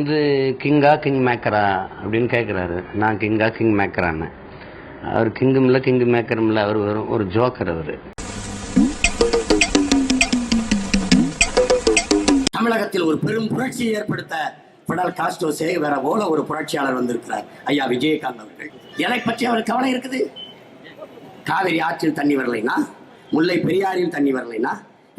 வந்து கிங்கா கிங் மேக்கரா அப்படின்னு கேட்குறாரு நான் கிங்கா கிங் மேக்கரான்னு அவர் கிங்கும் இல்லை கிங்கு மேக்கரும் இல்லை அவர் வரும் ஒரு ஜோக்கர் அவர். தமிழகத்தில் ஒரு பெரும் புரட்சியை ஏற்படுத்த பிடல் சே சேகவேர போல ஒரு புரட்சியாளர் வந்திருக்கிறார். ஐயா விஜயகாந்த் அவர்கள். எதை பற்றி அவர் கவலை இருக்குது? காவிரி ஆற்றில் தண்ணி வரலைனா? முல்லை பெரியாறில் தண்ணி வரலைனா?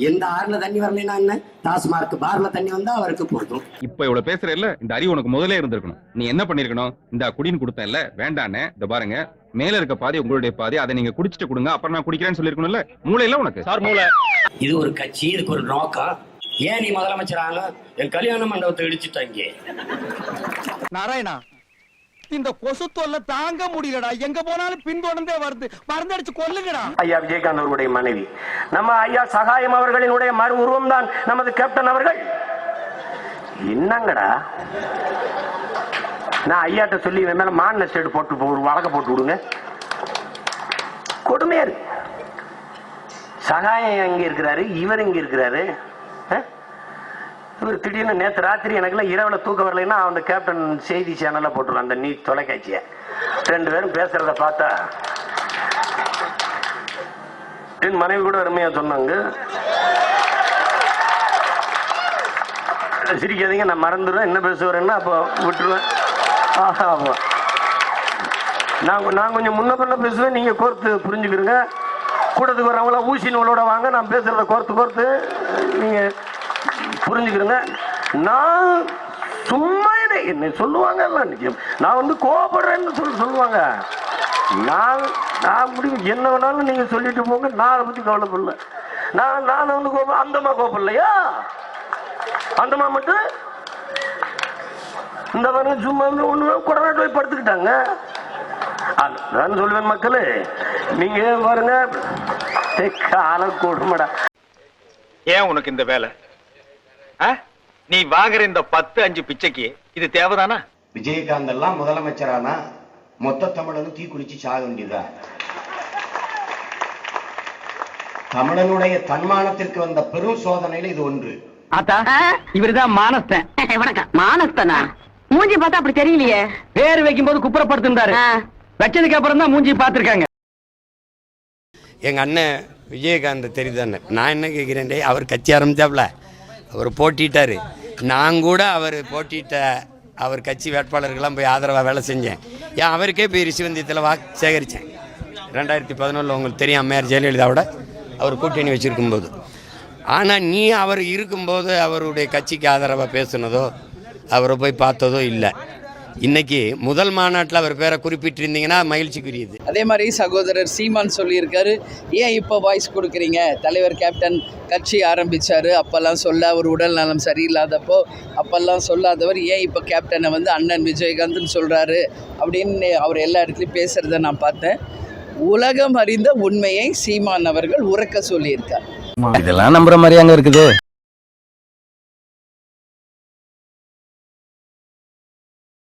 எந்த ஆறுல தண்ணி வரலைனா என்ன? டாஸ்மார்க் பார்ல தண்ணி வந்தா அவருக்கு போதும். இப்ப இவ்வளவு பேசுற இல்ல இந்த அறிவு உனக்கு முதல்ல இருந்திருக்கணும். நீ என்ன பண்ணிருக்கணும்? இந்த குடின்னு கொடுத்த இல்ல வேண்டானே இந்த பாருங்க. மேல இருக்க பாதி உங்களுடைய பாதி அதை நீங்க குடிச்சிட்டு கொடுங்க அப்புறம் நான் குடிக்கிறேன்னு சொல்லிருக்கணும்ல? மூளை இல்ல உனக்கு? சார் மூளை. இது ஒரு கட்சி இதுக்கு ஒரு நோக்கம். ஏன் நீ முதலமைச்சராங்க என் கல்யாண மண்டபத்தை இடிச்சுட்டாங்க. நாராயணா இந்த கொசு தொல்லை தாங்க முடியலடா. எங்க போனாலும் பின்தொடர்ந்தே வருது. மருந்தடிச்சு கொல்லுங்கடா. ஐயா விஜயகாந்த் அவர்களுடைய மனைவி. நம்ம ஐயா சகாயம் அவர்களினுடைய மறு உருவம் தான் நமது கேப்டன் அவர்கள். என்னங்கடா? நான் ஐயாட்ட சொல்லி இவன் மேல மாநில ஸ்டேட் போட்டு ஒரு வழக்க போட்டு விடுங்க. கொடுமையா இருக்கு. சகாயம் எங்க இருக்கிறாரு? இவர் இங்க இருக்கிறாரு? இவர் திடீர்னு நேற்று ராத்திரி எனக்குலாம் இரவுல தூக்கம் வரலைன்னா அந்த கேப்டன் செய்தி சேனல்ல போட்டுருவான் அந்த நீ தொலைக்காட்சிய. ரெண்டு பேரும் பேசுறத பார்த்தா என் மனைவி கூட அருமையா சொன்னாங்க. சிரிக்காதீங்க நான் மறந்துடுவேன் என்ன பேசுவேன்னா அப்போ விட்டுருவேன். ஆஹா, ஆமா. நான் நான் கொஞ்சம் முன்ன பின்ன பேசுவேன் நீங்க கோர்த்து புரிஞ்சுக்கிறீங்க கூட்டத்துக்கு வரவங்களாம் ஊசி நூலோட வாங்க நான் பேசுறத கோர்த்து கோர்த்து நீங்க புரிஞ்சுக்கிறீங்க. நான் சும்மா இரு- என்ன சொல்லுவாங்க எல்லாம் நான் வந்து கோபப்படுறேன்னு சொல்லி சொல்லுவாங்க. நான் நான் முடிவு என்ன வேணாலும் நீங்க சொல்லிட்டு போங்க நான் அதை பத்தி கவலைப்படல. நான் நான் வந்து கோபம் அந்தமா கோபப்படலையா அந்தமா மட்டும்? இந்த பாருங்க சும்மா வந்து ஒண்ணு கொடநாட்டு போய் படுத்துக்கிட்டாங்க. அது- சொல்லுவேன் மக்களே. நீங்க பாருங்க கால கொடுமடா. ஏன் உனக்கு இந்த வேலை? நீ வாங்குற இந்த பத்து அஞ்சு பிச்சைக்கு இது தேவைதானா? விஜயகாந்த் எல்லாம் முதலமைச்சரானா? மொத்த தமிழனும் தீ குளிச்சு சாக வேண்டியதா? தமிழனுடைய தன்மானத்திற்கு வந்த பெரும் சோதனையில இது ஒன்று. ஆத்தா இவருதான் மானஸ்தன். வணக்கம். மானஸ்தனா? மூஞ்சி பார்த்தா அப்படி தெரியலையே. பேர் வைக்கும் போது குப்புறப்படுத்திருந்தாரு. வச்சதுக்கு அப்புறம் தான் மூஞ்சி பாத்திருக்காங்க எங்கள் அண்ணன் விஜயகாந்த் தெரியுதானே நான் என்ன கேட்குறேன் அவர் கட்சி ஆரம்பிச்சாப்ல. அவர் போட்டிட்டார். நான் கூட அவர் போட்டிட்ட அவர் கட்சி வேட்பாளர்கள்லாம் போய் ஆதரவாக வேலை செஞ்சேன். ஏன் அவருக்கே போய் ரிஷிவந்தியத்தில் வாக்கு சேகரித்தேன் ரெண்டாயிரத்தி பதினொன்றில் உங்களுக்கு தெரியும் அம்மையார் ஜெயலலிதாவோட அவர் கூட்டணி வச்சுருக்கும்போது. ஆனால் நீ அவர் இருக்கும்போது அவருடைய கட்சிக்கு ஆதரவாக பேசுனதோ அவரை போய் பார்த்ததோ இல்லை. இன்னைக்கு முதல் மாநாட்டில் அவர் பேரை குறிப்பிட்டிருந்தீங்கன்னா மகிழ்ச்சிக்குரியது. அதே மாதிரி சகோதரர் சீமான் சொல்லியிருக்காரு ஏன் இப்போ வாய்ஸ் கொடுக்குறீங்க? தலைவர் கேப்டன் கட்சி ஆரம்பிச்சாரு. அப்போல்லாம் சொல்ல அவர் உடல் நலம் சரியில்லாதப்போ அப்போல்லாம் சொல்லாதவர் ஏன் இப்போ கேப்டனை வந்து அண்ணன் விஜயகாந்த்னு சொல்கிறாரு அப்படின்னு அவர் எல்லா இடத்துலையும் பேசுகிறத நான் பார்த்தேன். உலகம் அறிந்த உண்மையை சீமான் அவர்கள் உறக்க சொல்லியிருக்கார். இதெல்லாம் நம்புற மாதிரி அங்க இருக்குது.